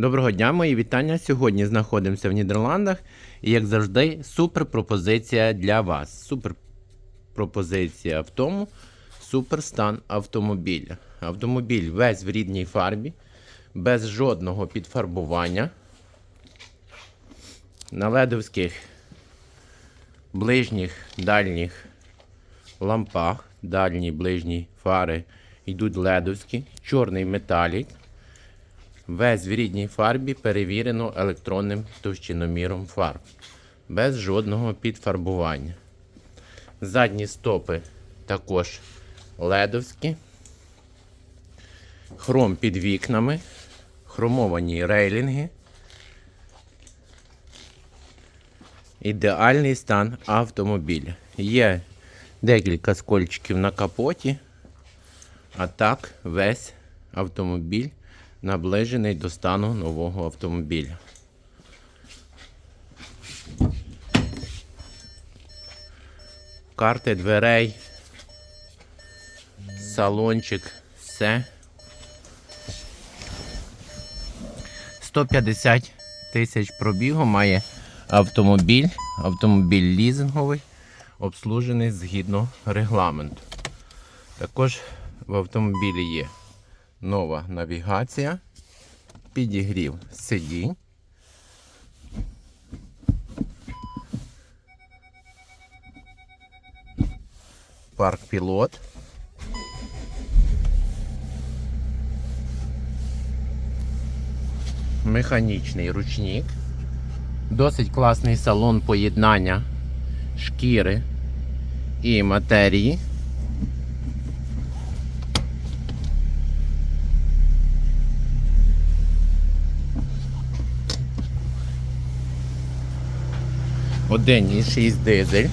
Доброго дня, мої вітання. Сьогодні знаходимося в Нідерландах. І, як завжди, супер пропозиція для вас. Супер пропозиція в тому, супер стан автомобіля. Автомобіль весь в рідній фарбі, без жодного підфарбування. На ледовських ближніх дальніх лампах, дальні ближні фари йдуть ледовські, чорний металік. Весь в рідній фарбі перевірено електронним товщиноміром фарб. Без жодного підфарбування. Задні стопи також ледовські. Хром під вікнами. Хромовані рейлінги. Ідеальний стан автомобіля. Є декілька скольчиків на капоті. А так весь автомобіль наближений до стану нового автомобіля. Карти дверей, салончик, все. 150 тисяч пробігу має автомобіль, автомобіль лізинговий, обслужений згідно регламенту. Також в автомобілі є нова навігація, підігрів сидінь. Парк пілот. Механічний ручник. Досить класний салон поєднання шкіри і матерії. Один і 6 дизель.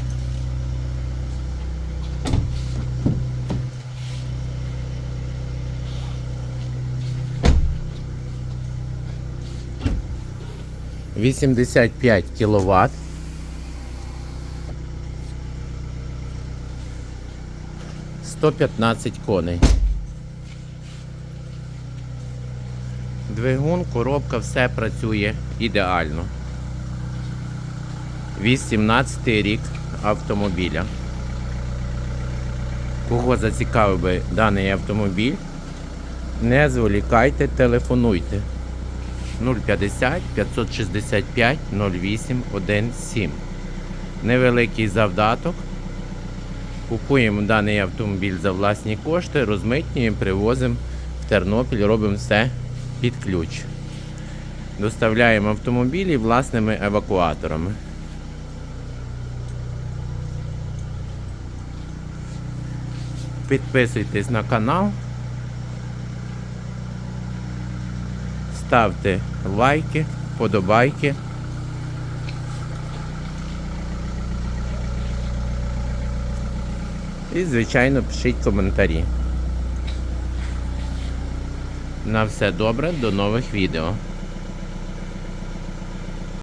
Вісімдесят п'ять кіловат. Сто п'ятнадцять коней. Двигун, коробка, все працює ідеально. 18 рік автомобіля. Кого зацікавив би даний автомобіль, не зволікайте, телефонуйте 050 565 08 17. Невеликий завдаток. Купуємо даний автомобіль за власні кошти, розмитнюємо, привозимо в Тернопіль, робимо все під ключ. Доставляємо автомобілі власними евакуаторами. Підписуйтесь на канал. Ставте лайки, подобайки. І, звичайно, пишіть коментарі. На все добре, до нових відео.